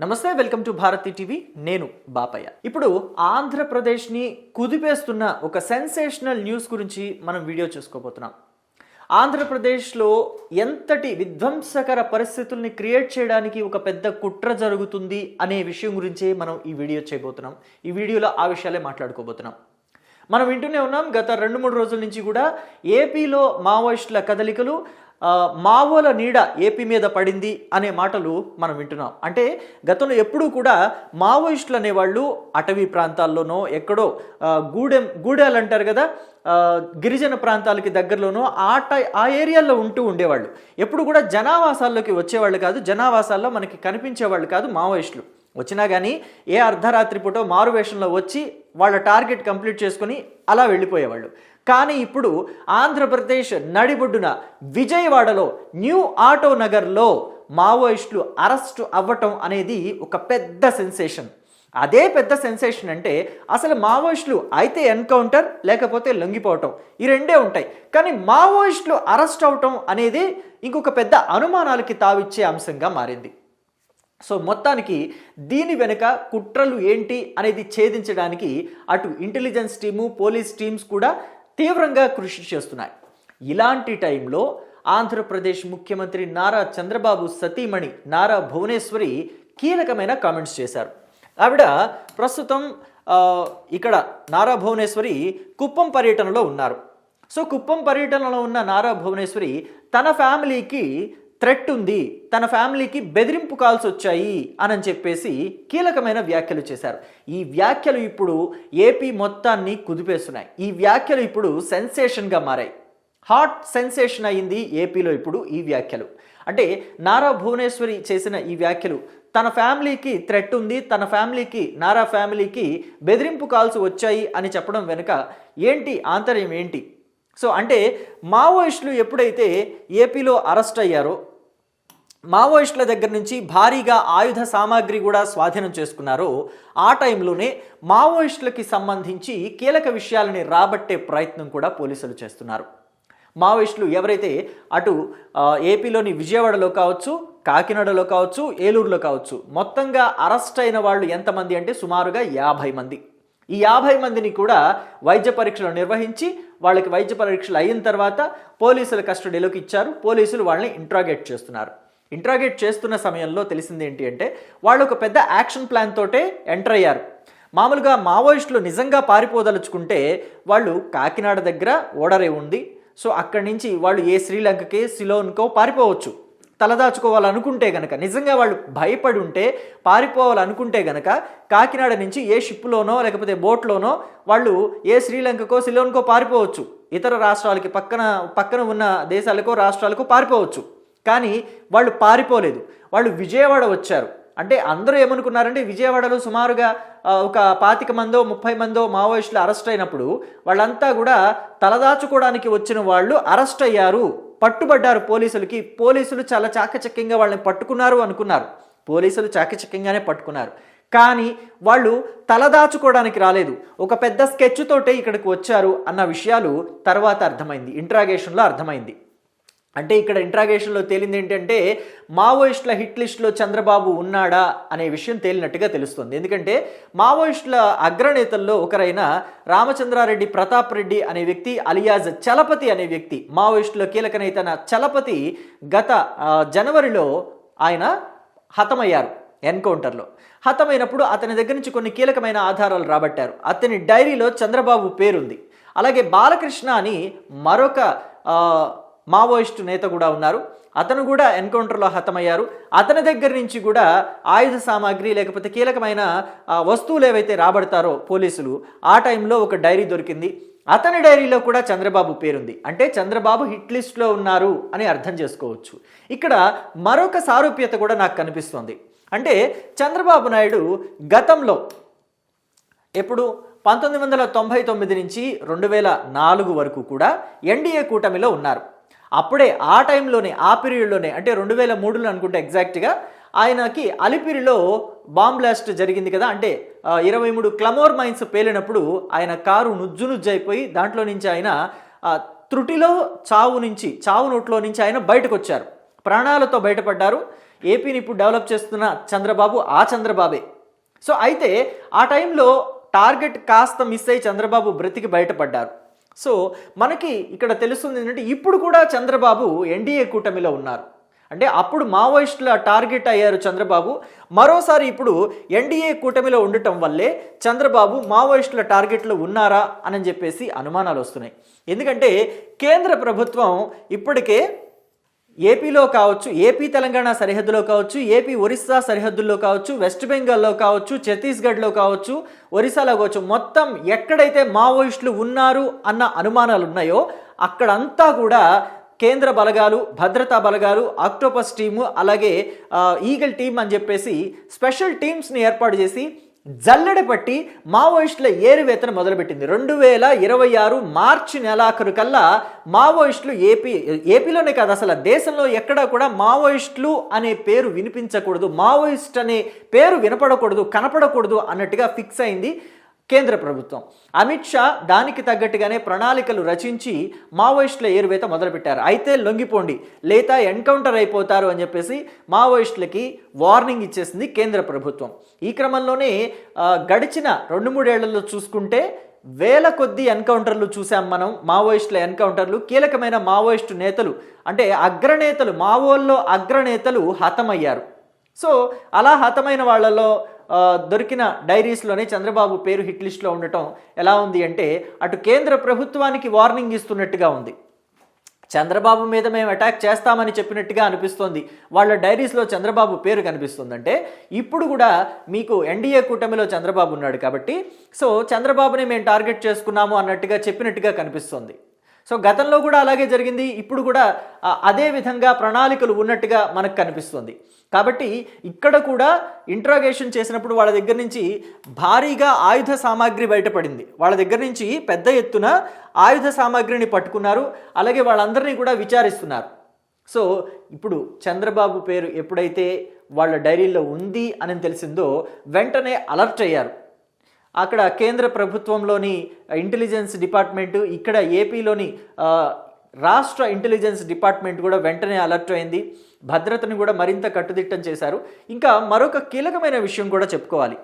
నమస్తే welcome to Bharati TV. నేను బాపయ్య. ఇప్పుడు ఆంధ్రప్రదేశ్ని కుదిపేస్తున్న ఒక సెన్సేషనల్ న్యూస్ గురించి మనం వీడియో చూసుకోబోతున్నాం. ఆంధ్రప్రదేశ్లో ఎంతటి విధ్వంసకర పరిస్థితుల్ని క్రియేట్ చేయడానికి ఒక పెద్ద కుట్ర జరుగుతుంది అనే విషయం గురించే మనం ఈ వీడియో చేయబోతున్నాం. ఈ వీడియోలో ఆ విషయాలే మాట్లాడుకోబోతున్నాం. మనం వింటూనే ఉన్నాం గత రెండు మూడు రోజుల నుంచి కూడా ఏపీలో మావోయిస్టుల కదలికలు మావోల నీడ ఏపీ మీద పడింది అనే మాటలు మనం వింటున్నాం. అంటే గతంలో ఎప్పుడూ కూడా మావోయిస్టులు అనేవాళ్ళు అటవీ ప్రాంతాల్లోనో ఎక్కడో గూడెం గూడాలు అంటారు కదా గిరిజన ప్రాంతాలకి దగ్గరలోనో ఆ టై ఆ ఏరియాల్లో ఉంటూ ఉండేవాళ్ళు. ఎప్పుడు కూడా జనావాసాల్లోకి వచ్చేవాళ్ళు కాదు జనావాసాల్లో మనకి కనిపించేవాళ్ళు కాదు మావోయిస్టులు. వచ్చినా కానీ ఏ అర్ధరాత్రి పూట మారువేషంలో వచ్చి వాళ్ళ టార్గెట్ కంప్లీట్ చేసుకుని అలా వెళ్ళిపోయేవాళ్ళు. కానీ ఇప్పుడు ఆంధ్రప్రదేశ్ నడిబొడ్డున విజయవాడలో న్యూ ఆటో నగర్లో మావోయిస్టులు అరెస్టు అవ్వటం అనేది ఒక పెద్ద సెన్సేషన్. అదే పెద్ద సెన్సేషన్ అంటే అసలు మావోయిస్టులు అయితే ఎన్కౌంటర్ లేకపోతే లొంగిపోవటం. ఈ రెండే ఉంటాయి. కానీ మావోయిస్టులు అరెస్ట్ అవటం అనేది ఇంకొక పెద్ద అనుమానాలకి తావిచ్చే అంశంగా మారింది. సో మొత్తానికి దీని వెనుక కుట్రలు ఏంటి అనేది ఛేదించడానికి అటు ఇంటెలిజెన్స్ టీము పోలీస్ టీమ్స్ కూడా తీవ్రంగా కృషి చేస్తున్నాయి. ఇలాంటి టైంలో ఆంధ్రప్రదేశ్ ముఖ్యమంత్రి నారా చంద్రబాబు సతీమణి నారా భువనేశ్వరి కీలకమైన కామెంట్స్ చేశారు. ఆవిడ ప్రస్తుతం ఇక్కడ నారా భువనేశ్వరి కుప్పం పర్యటనలో ఉన్నారు. సో కుప్పం పర్యటనలో ఉన్న నారా భువనేశ్వరి తన ఫ్యామిలీకి థ్రెట్ ఉంది తన ఫ్యామిలీకి బెదిరింపు కాల్స్ వచ్చాయి అని చెప్పేసి కీలకమైన వ్యాఖ్యలు చేశారు. ఈ వ్యాఖ్యలు ఇప్పుడు ఏపీ మొత్తాన్ని కుదిపేస్తున్నాయి. ఈ వ్యాఖ్యలు ఇప్పుడు సెన్సేషన్గా మారాయి. హాట్ సెన్సేషన్ అయింది ఏపీలో ఇప్పుడు ఈ వ్యాఖ్యలు. అంటే నారా భువనేశ్వరి చేసిన ఈ వ్యాఖ్యలు తన ఫ్యామిలీకి థ్రెట్ ఉంది తన ఫ్యామిలీకి నారా ఫ్యామిలీకి బెదిరింపు కాల్స్ వచ్చాయి అని చెప్పడం వెనుక ఏంటి ఆంతర్యం ఏంటి? సో అంటే మావోయిస్టులు ఎప్పుడైతే ఏపీలో అరెస్ట్ అయ్యారో మావోయిస్టుల దగ్గర నుంచి భారీగా ఆయుధ సామాగ్రి కూడా స్వాధీనం చేసుకున్నారో ఆ టైంలోనే మావోయిస్టులకి సంబంధించి కీలక విషయాలని రాబట్టే ప్రయత్నం కూడా పోలీసులు చేస్తున్నారు. మావోయిస్టులు ఎవరైతే అటు ఏపీలోని విజయవాడలో కావచ్చు కాకినాడలో కావచ్చు ఏలూరులో కావచ్చు మొత్తంగా అరెస్ట్ అయిన వాళ్ళు ఎంతమంది అంటే సుమారుగా యాభై మంది. ఈ యాభై మందిని కూడా వైద్య పరీక్షలు నిర్వహించి వాళ్ళకి వైద్య పరీక్షలు అయిన తర్వాత పోలీసుల కస్టడీలోకి ఇచ్చారు. పోలీసులు వాళ్ళని ఇంట్రాగేట్ చేస్తున్నారు. ఇంట్రాగేట్ చేస్తున్న సమయంలో తెలిసింది ఏంటి అంటే వాళ్ళు ఒక పెద్ద యాక్షన్ ప్లాన్ తోటే ఎంటర్ అయ్యారు. మామూలుగా మావోయిస్టులు నిజంగా పారిపోదలుచుకుంటే వాళ్ళు కాకినాడ దగ్గర ఓడరే ఉంది. సో అక్కడి నుంచి వాళ్ళు ఏ శ్రీలంకకి సిలోన్కో పారిపోవచ్చు. తలదాచుకోవాలనుకుంటే గనక నిజంగా వాళ్ళు భయపడి ఉంటే పారిపోవాలనుకుంటే గనక కాకినాడ నుంచి ఏ షిప్లోనో లేకపోతే బోట్లోనో వాళ్ళు ఏ శ్రీలంకకో సిలోన్కో పారిపోవచ్చు. ఇతర రాష్ట్రాలకి పక్కన పక్కన ఉన్న దేశాలకో రాష్ట్రాలకో పారిపోవచ్చు. కానీ వాళ్ళు పారిపోలేదు. వాళ్ళు విజయవాడ వచ్చారు. అంటే అందరూ ఏమనుకున్నారంటే విజయవాడలో సుమారుగా ఒక పాతిక మందో ముప్పై మందో మావోయిస్టులు అరెస్ట్ అయినప్పుడు వాళ్ళంతా కూడా తలదాచుకోవడానికి వచ్చిన వాళ్ళు అరెస్ట్ అయ్యారు. పట్టుబడ్డారు పోలీసులకి. పోలీసులు చాలా చాకచక్యంగా వాళ్ళని పట్టుకున్నారు అనుకున్నారు. పోలీసులు చాకచక్యంగానే పట్టుకున్నారు. కానీ వాళ్ళు తలదాచుకోవడానికి రాలేదు. ఒక పెద్ద స్కెచ్ తోటే ఇక్కడికి వచ్చారు అన్న విషయాలు తర్వాత అర్థమైంది. ఇంట్రాగేషన్లో అర్థమైంది. అంటే ఇక్కడ ఇంట్రాగేషన్లో తేలింది ఏంటంటే మావోయిస్టుల హిట్ లిస్ట్లో చంద్రబాబు ఉన్నాడా? అనే విషయం తేలినట్టుగా తెలుస్తుంది. ఎందుకంటే మావోయిస్టుల అగ్రనేతల్లో ఒకరైన రామచంద్రారెడ్డి ప్రతాప్ రెడ్డి అనే వ్యక్తి అలియాజ్ చలపతి అనే వ్యక్తి మావోయిస్టుల కీలక నేతన చలపతి గత జనవరిలో ఆయన హతమయ్యారు ఎన్కౌంటర్లో. హతమైనప్పుడు అతని దగ్గర నుంచి కొన్ని కీలకమైన ఆధారాలు రాబట్టారు. అతని డైరీలో చంద్రబాబు పేరుంది. అలాగే బాలకృష్ణ అని మరొక మావోయిస్టు నేత కూడా ఉన్నారు. అతను కూడా ఎన్కౌంటర్లో హతమయ్యారు. అతని దగ్గర నుంచి కూడా ఆయుధ సామాగ్రి లేకపోతే కీలకమైన వస్తువులు ఏవైతే రాబడతారో పోలీసులు ఆ టైంలో ఒక డైరీ దొరికింది. అతని డైరీలో కూడా చంద్రబాబు పేరుంది. అంటే చంద్రబాబు హిట్ లిస్ట్లో ఉన్నారు అని అర్థం చేసుకోవచ్చు. ఇక్కడ మరొక సారూప్యత కూడా నాకు కనిపిస్తుంది. అంటే చంద్రబాబు నాయుడు గతంలో ఎప్పుడు పంతొమ్మిది వందల తొంభై తొమ్మిది నుంచి రెండు వేల నాలుగు వరకు కూడా ఎన్డీఏ కూటమిలో ఉన్నారు. అప్పుడే ఆ టైంలోనే ఆ పీరియడ్లోనే అంటే రెండు వేల మూడులో అనుకుంటే ఎగ్జాక్ట్గా ఆయనకి అలిపిరిలో బాంబ్ బ్లాస్ట్ జరిగింది కదా అంటే ఇరవై మూడు క్లమోర్ మైన్స్ పేలినప్పుడు ఆయన కారు నుజ్జు నుజ్జు అయిపోయి దాంట్లో నుంచి ఆయన త్రుటిలో చావు నుంచి చావు నోట్లో నుంచి ఆయన బయటకు వచ్చారు ప్రాణాలతో బయటపడ్డారు. ఏపీని ఇప్పుడు డెవలప్ చేస్తున్న చంద్రబాబు ఆ చంద్రబాబే. సో అయితే ఆ టైంలో టార్గెట్ కాస్త మిస్ అయ్యి చంద్రబాబు బ్రతికి బయటపడ్డారు. సో మనకి ఇక్కడ తెలుస్తుంది ఏంటంటే ఇప్పుడు కూడా చంద్రబాబు ఎన్డీఏ కూటమిలో ఉన్నారు. అంటే అప్పుడు మావోయిస్టుల టార్గెట్ అయ్యారు చంద్రబాబు. మరోసారి ఇప్పుడు ఎన్డీఏ కూటమిలో ఉండటం వల్లే చంద్రబాబు మావోయిస్టుల టార్గెట్లో ఉన్నారా అని చెప్పేసి అనుమానాలు వస్తున్నాయి. ఎందుకంటే కేంద్ర ప్రభుత్వం ఇప్పటికే ఏపీలో కావచ్చు ఏపీ తెలంగాణ సరిహద్దులో కావచ్చు ఏపీ ఒరిస్సా సరిహద్దుల్లో కావచ్చు వెస్ట్ బెంగాల్లో కావచ్చు ఛత్తీస్గఢ్లో కావచ్చు ఒరిస్సాలో కావచ్చు మొత్తం ఎక్కడైతే మావోయిస్టులు ఉన్నారు అన్న అనుమానాలు ఉన్నాయో అక్కడంతా కూడా కేంద్ర బలగాలు భద్రతా బలగాలు ఆక్టోపస్ టీము అలాగే ఈగల్ టీం అని చెప్పేసి స్పెషల్ టీమ్స్ని ఏర్పాటు చేసి జల్లెడ పట్టి మావోయిస్టుల ఏరువేతను మొదలుపెట్టింది. రెండు వేల ఇరవై ఆరు మార్చి నెలాఖరు కల్లా మావోయిస్టులు ఏపీ ఏపీలోనే కాదు అసలు దేశంలో ఎక్కడా కూడా మావోయిస్టులు అనే పేరు వినిపించకూడదు. మావోయిస్ట్ అనే పేరు వినపడకూడదు కనపడకూడదు అన్నట్టుగా ఫిక్స్ అయింది. కేంద్ర ప్రభుత్వం. అమిత్ షా దానికి తగ్గట్టుగానే ప్రణాళికలు రచించి మావోయిస్టుల ఏరువేత మొదలుపెట్టారు. అయితే లొంగిపోండి లేదా ఎన్కౌంటర్ అయిపోతారు అని చెప్పేసి మావోయిస్టులకి వార్నింగ్ ఇచ్చేసింది కేంద్ర ప్రభుత్వం. ఈ క్రమంలోనే గడిచిన రెండు మూడేళ్ళలో చూసుకుంటే వేల కొద్ది ఎన్కౌంటర్లు చూసాం మనం. మావోయిస్టుల ఎన్కౌంటర్లు కీలకమైన మావోయిస్టు నేతలు అంటే అగ్రనేతలు మావోల్లో అగ్రనేతలు హతమయ్యారు. సో అలా హతమైన వాళ్ళలో దొరికిన డైరీస్లోనే చంద్రబాబు పేరు హిట్ లిస్ట్లో ఉండటం ఎలా ఉంది అంటే అటు కేంద్ర ప్రభుత్వానికి వార్నింగ్ ఇస్తున్నట్టుగా ఉంది. చంద్రబాబు మీద మేము అటాక్ చేస్తామని చెప్పినట్టుగా అనిపిస్తోంది. వాళ్ళ డైరీస్లో చంద్రబాబు పేరు కనిపిస్తుందంటే ఇప్పుడు కూడా మీకు ఎన్డీఏ కూటమిలో చంద్రబాబు ఉన్నాడు కాబట్టి సో చంద్రబాబుని మేము టార్గెట్ చేసుకున్నాము అన్నట్టుగా చెప్పినట్టుగా కనిపిస్తోంది. సో గతంలో కూడా అలాగే జరిగింది ఇప్పుడు కూడా అదే విధంగా ప్రణాళికలు ఉన్నట్టుగా మనకు కనిపిస్తుంది. కాబట్టి ఇక్కడ కూడా ఇంట్రాగేషన్ చేసినప్పుడు వాళ్ళ దగ్గర నుంచి భారీగా ఆయుధ సామాగ్రి బయటపడింది. వాళ్ళ దగ్గర నుంచి పెద్ద ఎత్తున ఆయుధ సామాగ్రిని పట్టుకున్నారు. అలాగే వాళ్ళందరినీ కూడా విచారిస్తున్నారు. సో ఇప్పుడు చంద్రబాబు పేరు ఎప్పుడైతే వాళ్ళ డైరీలో ఉంది అని తెలిసిందో వెంటనే అలర్ట్ అయ్యారు. అక్కడ కేంద్ర ప్రభుత్వంలోని ఇంటెలిజెన్స్ డిపార్ట్మెంటు ఇక్కడ ఏపీలోని రాష్ట్ర ఇంటెలిజెన్స్ డిపార్ట్మెంట్ కూడా వెంటనే అలర్ట్ అయింది. భద్రతను కూడా మరింత కట్టుదిట్టం చేశారు. ఇంకా మరొక కీలకమైన విషయం కూడా చెప్పుకోవాలి.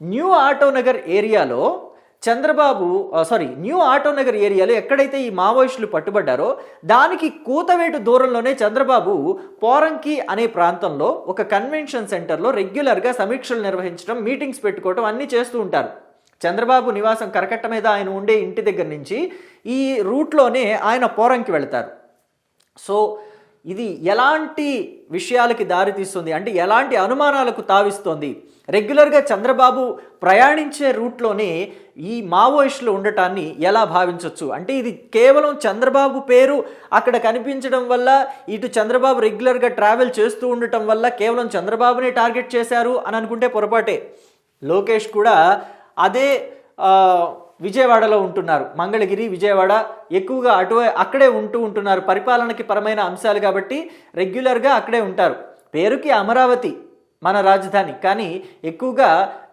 న్యూ ఆటోనగర్ ఏరియాలో చంద్రబాబు సారీ న్యూ ఆటోనగర్ ఏరియాలో ఎక్కడైతే ఈ మావోయిస్టులు పట్టుబడ్డారో దానికి కూతవేటు దూరంలోనే చంద్రబాబు పోరంకి అనే ప్రాంతంలో ఒక కన్వెన్షన్ సెంటర్లో రెగ్యులర్గా సమీక్షలు నిర్వహించడం మీటింగ్స్ పెట్టుకోవడం అన్నీ చేస్తూ ఉంటారు. చంద్రబాబు నివాసం కరకట్ట మీద ఆయన ఉండే ఇంటి దగ్గర నుంచి ఈ రూట్లోనే ఆయన పోరంకి వెళ్తారు. సో ఇది ఎలాంటి విషయాలకి దారితీస్తుంది అంటే ఎలాంటి అనుమానాలకు తావిస్తోంది? రెగ్యులర్గా చంద్రబాబు ప్రయాణించే రూట్లోనే ఈ మావోయిస్టులు ఉండటాన్ని ఎలా భావించవచ్చు అంటే ఇది కేవలం చంద్రబాబు పేరు అక్కడ కనిపించడం వల్ల ఇటు చంద్రబాబు రెగ్యులర్గా ట్రావెల్ చేస్తూ ఉండటం వల్ల కేవలం చంద్రబాబునే టార్గెట్ చేశారు అని అనుకుంటే పొరపాటే. లోకేష్ కూడా అదే విజయవాడలో ఉంటున్నారు. మంగళగిరి విజయవాడ ఎక్కువగా అటు అక్కడే ఉంటూ ఉంటున్నారు. పరిపాలనకి పరమైన అంశాలు కాబట్టి రెగ్యులర్గా అక్కడే ఉంటారు. పేరుకి అమరావతి మన రాజధాని. కానీ ఎక్కువగా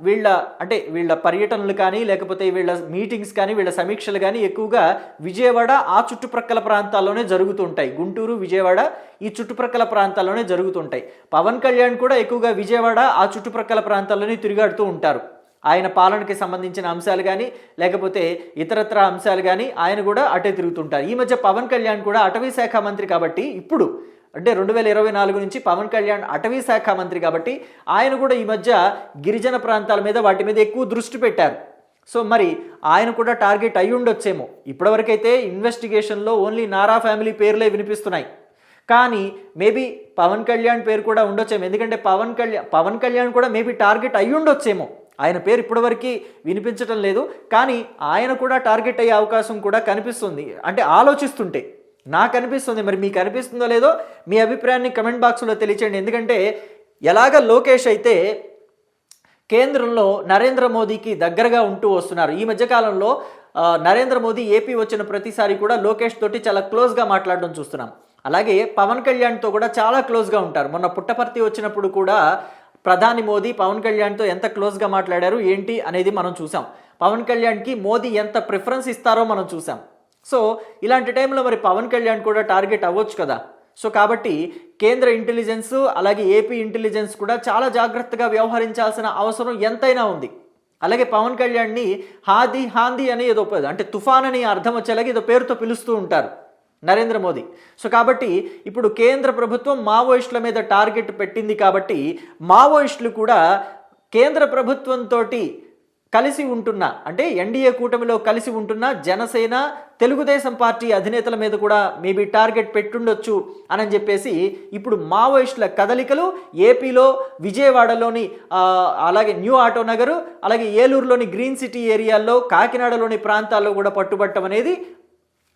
వీళ్ళ అంటే వీళ్ళ పర్యటనలు కానీ లేకపోతే వీళ్ళ మీటింగ్స్ కానీ వీళ్ళ సమీక్షలు కానీ ఎక్కువగా విజయవాడ ఆ చుట్టుప్రక్కల ప్రాంతాల్లోనే జరుగుతుంటాయి గుంటూరు విజయవాడ ఈ చుట్టుప్రక్కల ప్రాంతాల్లోనే జరుగుతుంటాయి పవన్ కళ్యాణ్ కూడా ఎక్కువగా విజయవాడ ఆ చుట్టుప్రక్కల ప్రాంతాల్లోనే తిరిగాడుతూ ఉంటారు. ఆయన పాలనకి సంబంధించిన అంశాలు కానీ లేకపోతే ఇతరత్ర అంశాలు కానీ ఆయన కూడా అటే తిరుగుతుంటారు. ఈ మధ్య పవన్ కళ్యాణ్ కూడా అటవీ శాఖ మంత్రి కాబట్టి ఇప్పుడు అంటే రెండు వేల ఇరవై నాలుగు నుంచి పవన్ కళ్యాణ్ అటవీ శాఖ మంత్రి కాబట్టి ఆయన కూడా ఈ మధ్య గిరిజన ప్రాంతాల మీద వాటి మీద ఎక్కువ దృష్టి పెట్టారు. సో మరి ఆయన కూడా టార్గెట్ అయి ఉండొచ్చేమో. ఇప్పటివరకైతే ఇన్వెస్టిగేషన్లో ఓన్లీ నారా ఫ్యామిలీ పేర్లే వినిపిస్తున్నాయి. కానీ మేబీ పవన్ కళ్యాణ్ పేరు కూడా ఉండొచ్చేమో. ఎందుకంటే పవన్ కళ్యాణ్ పవన్ కళ్యాణ్ కూడా మేబీ టార్గెట్ అయి ఉండొచ్చేమో. ఆయన పేరు ఇప్పటివరకు వినిపించటం లేదు. కానీ ఆయన కూడా టార్గెట్ అయ్యే అవకాశం కూడా కనిపిస్తుంది. అంటే ఆలోచిస్తుంటే నాకు అనిపిస్తుంది. మరి మీకు అనిపిస్తుందో లేదో మీ అభిప్రాయాన్ని కమెంట్ బాక్స్లో తెలియచేయండి. ఎందుకంటే ఎలాగ లోకేష్ అయితే కేంద్రంలో నరేంద్ర మోదీకి దగ్గరగా ఉంటూ వస్తున్నారు. ఈ మధ్యకాలంలో నరేంద్ర మోదీ ఏపీ వచ్చిన ప్రతిసారి కూడా లోకేష్ తోటి చాలా క్లోజ్గా మాట్లాడడం చూస్తున్నాం. అలాగే పవన్ కళ్యాణ్తో కూడా చాలా క్లోజ్గా ఉంటారు. మొన్న పుట్టపర్తి వచ్చినప్పుడు కూడా ప్రధాని మోదీ పవన్ కళ్యాణ్తో ఎంత క్లోజ్గా మాట్లాడారు ఏంటి అనేది మనం చూసాం పవన్ కళ్యాణ్కి మోదీ ఎంత ప్రిఫరెన్స్ ఇస్తారో మనం చూసాం సో ఇలాంటి టైంలో మరి పవన్ కళ్యాణ్ కూడా టార్గెట్ అవ్వచ్చు కదా. సో కాబట్టి కేంద్ర ఇంటెలిజెన్స్ అలాగే ఏపీ ఇంటెలిజెన్స్ కూడా చాలా జాగ్రత్తగా వ్యవహరించాల్సిన అవసరం ఎంతైనా ఉంది. అలాగే పవన్ కళ్యాణ్ని హాది హాంది అని ఏదో అంటే తుఫాన్ అని అర్థం వచ్చేలాగా ఏదో పేరుతో పిలుస్తూ ఉంటారు. నరేంద్ర మోదీ. సో కాబట్టి ఇప్పుడు కేంద్ర ప్రభుత్వం మావోయిస్టుల మీద టార్గెట్ పెట్టింది కాబట్టి మావోయిస్టులు కూడా కేంద్ర ప్రభుత్వంతో కలిసి ఉంటున్న అంటే ఎన్డీఏ కూటమిలో కలిసి ఉంటున్న జనసేన తెలుగుదేశం పార్టీ అధినేతల మీద కూడా మేబీ టార్గెట్ పెట్టుండొచ్చు అని చెప్పేసి ఇప్పుడు మావోయిస్టుల కదలికలు ఏపీలో విజయవాడలోని అలాగే న్యూ ఆటో నగరు అలాగే ఏలూరులోని గ్రీన్ సిటీ ఏరియాల్లో కాకినాడలోని ప్రాంతాల్లో కూడా పట్టుబట్టం అనేది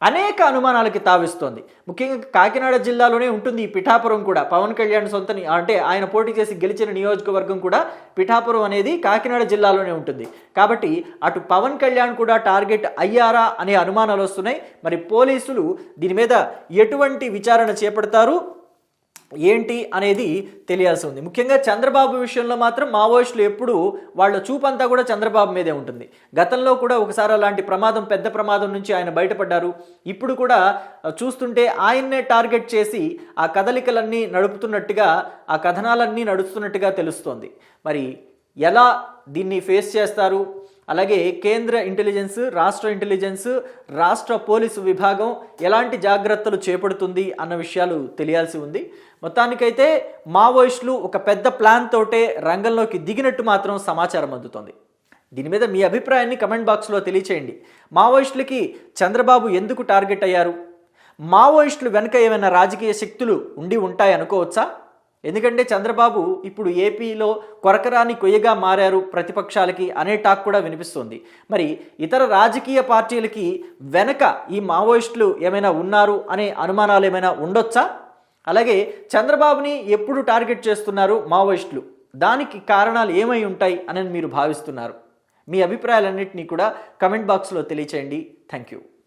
అనేక అనుమానాలకి తావిస్తోంది. ముఖ్యంగా కాకినాడ జిల్లాలోనే ఉంటుంది ఈ పిఠాపురం కూడా. పవన్ కళ్యాణ్ సొంత అంటే ఆయన పోటీ చేసి గెలిచిన నియోజకవర్గం కూడా పిఠాపురం అనేది కాకినాడ జిల్లాలోనే ఉంటుంది. కాబట్టి అటు పవన్ కళ్యాణ్ కూడా టార్గెట్ అయ్యారా అనే అనుమానాలు వస్తున్నాయి. మరి పోలీసులు దీని మీద ఎటువంటి విచారణ చేపడతారు? ఏంటి అనేది తెలియాల్సి ఉంది. ముఖ్యంగా చంద్రబాబు విషయంలో మాత్రం మావోయిస్టులు ఎప్పుడు వాళ్ళ చూపంతా కూడా చంద్రబాబు మీదే ఉంటుంది. గతంలో కూడా ఒకసారి అలాంటి ప్రమాదం పెద్ద ప్రమాదం నుంచి ఆయన బయటపడ్డారు. ఇప్పుడు కూడా చూస్తుంటే ఆయన్నే టార్గెట్ చేసి ఆ కదలికలన్నీ నడుపుతున్నట్టుగా ఆ కథనాలన్నీ నడుస్తున్నట్టుగా తెలుస్తోంది. మరి ఎలా దీన్ని ఫేస్ చేస్తారు? అలాగే కేంద్ర ఇంటెలిజెన్స్ రాష్ట్ర ఇంటెలిజెన్స్ రాష్ట్ర పోలీసు విభాగం ఎలాంటి జాగ్రత్తలు చేపడుతుంది అన్న విషయాలు తెలియాల్సి ఉంది. మొత్తానికైతే మావోయిస్టులు ఒక పెద్ద ప్లాన్ తోటే రంగంలోకి దిగినట్టు మాత్రం సమాచారం అందుతోంది. దీని మీద మీ అభిప్రాయాన్ని కమెంట్ బాక్స్లో తెలియచేయండి. మావోయిస్టులకి చంద్రబాబు ఎందుకు టార్గెట్ అయ్యారు? మావోయిస్టులు వెనుక ఏమైనా రాజకీయ శక్తులు ఉండి ఉంటాయి అనుకోవచ్చా ఎందుకంటే చంద్రబాబు ఇప్పుడు ఏపీలో కొరకరాని కొయ్యగా మారారు ప్రతిపక్షాలకి అనే టాక్ కూడా వినిపిస్తుంది. మరి ఇతర రాజకీయ పార్టీలకి వెనక ఈ మావోయిస్టులు ఏమైనా ఉన్నారు అనే అనుమానాలు ఏమైనా ఉండొచ్చా? అలాగే చంద్రబాబుని ఎప్పుడు టార్గెట్ చేస్తున్నారు మావోయిస్టులు? దానికి కారణాలు ఏమై ఉంటాయి అని మీరు భావిస్తున్నారు? మీ అభిప్రాయాలన్నింటినీ కూడా కమెంట్ బాక్స్లో తెలియచేయండి. Thank you.